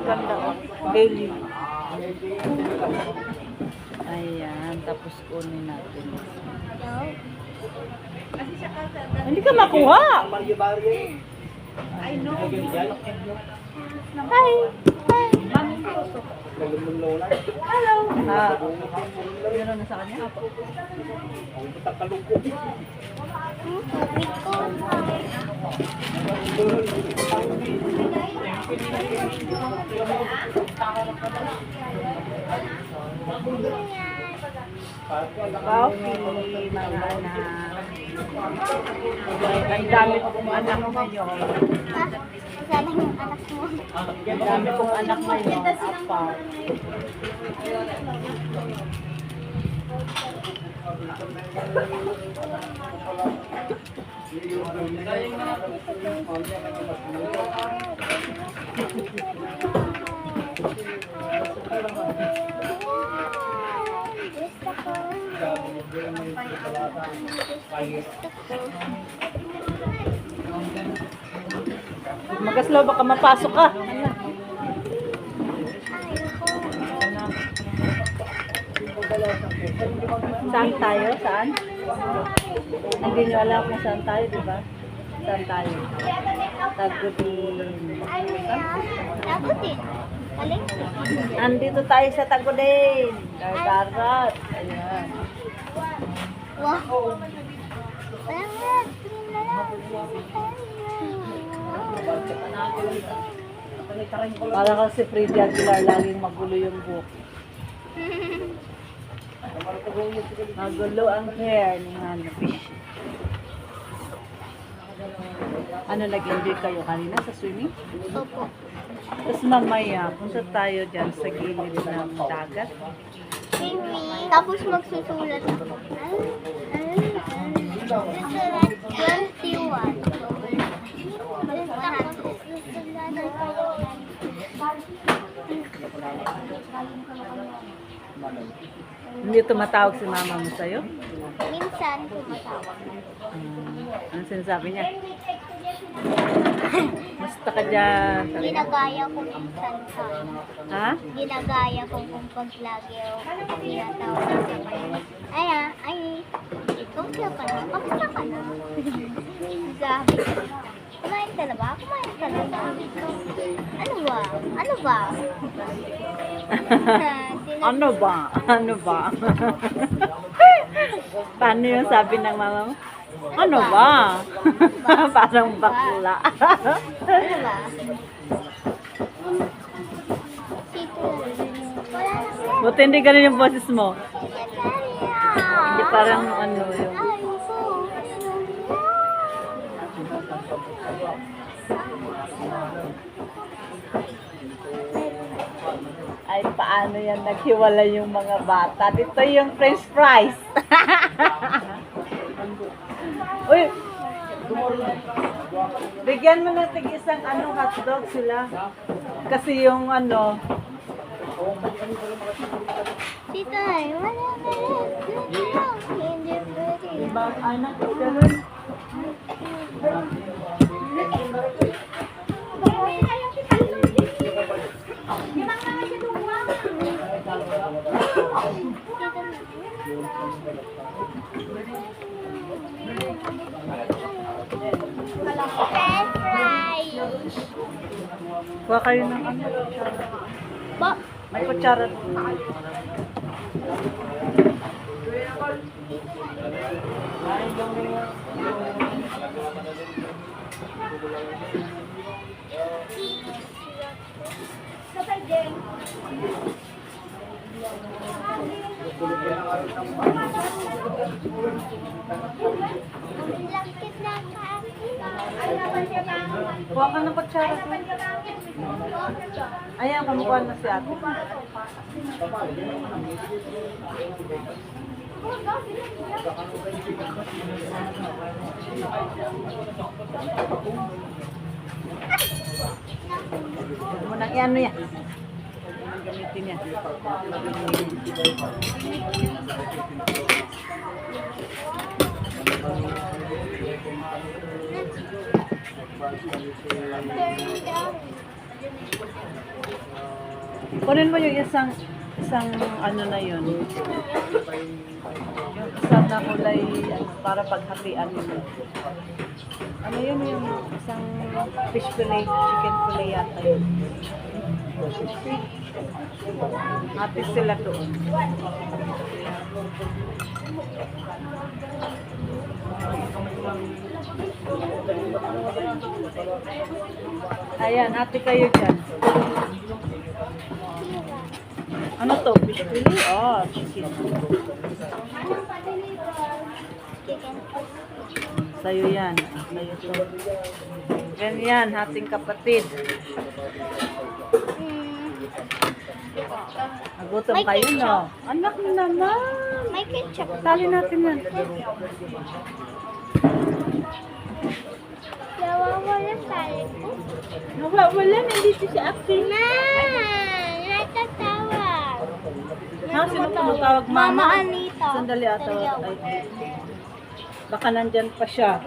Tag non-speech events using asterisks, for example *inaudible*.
napakaganda. oh. Bailey. Ayan, tapos kunin natin. Hindi ka makuha. I know. Hi. Hi. Hello. Ah, yun na sa kanya. Coffee, mga anak. Ay, dami ko pong anak ngayon. Sana yung anak mo. Ang dami kong anak ngayon. Apat. Gusto ko. Magaslo, baka mapasok ka. Saan tayo? Saan? Hindi nyo alam kung saan tayo, di ba? Saan tayo? Tagudin. Galing. Andito tayo sa Tagudin. Gargarat. Ayan. Wow. Para kasi Freddy Aguilar, laging magulo yung buhok. *laughs* Magulo ang hair ni Hannah Fish. Ano, nag-enjoy kayo kanina sa swimming? Opo. Tapos mamaya, punta tayo dyan sa gilid ng dagat. Tapos magsusulat ako. Ay, ay. Susulat 21. Hindi tumatawag si mama mo sa'yo? Minsan tumatawag. Um, ano sinasabi niya? Basta ka dyan. Ginagaya ko minsan sa Ha? ginagaya ko kung pag lagi ako tinatawag sa kanya. Ay, ay, kamusta ka na? Kamusta ka na? Sabi ko, kumain ka na ba? Kumain ka na ba? Ano ba? Ano ba? *laughs* ano ba? Ano ba? *laughs* Paano yung sabi ng mama mo? Ano ba? *laughs* Parang bakla. Buti hindi ganun yung boses mo. Hindi parang ano yung... Ay, paano yan naghiwalay yung mga bata? Dito yung french fries. *laughs* Uy! Bigyan mo ng tig isang ano, hotdog sila. Kasi yung ano, Tita, ay, wala na lang. Hindi pwede. ibang anak, ganun. French fries. Kuha kayo ng ano. Ba? May kutsara. Ang lakit na Kuha ka ng kutsara. Ayan, kumukuha na si ate. Huwag mo nang i-ano yan. Gamitin dollars. Kunin mo yung isang, isang ano na yun. Yung isang na kulay, ano, para paghatian mo. Ano yun yung isang fish fillet, chicken fillet yata yun. Hati sila doon. Ayan, hati kayo dyan. Ano to? Fish? Oh, chicken. Sa'yo yan. Sa'yo to. Ganyan, hating kapatid. Nagutom May kayo, ketchup. no? Anak mo naman. may ketchup. Tali natin yan. Nawawala sa ko. Nawawala, nandito si Ate. Ma! Natatawag. Ha, sino tumatawag? Mama Mama? Anita. Sandali ata. Ay, baka nandyan pa siya.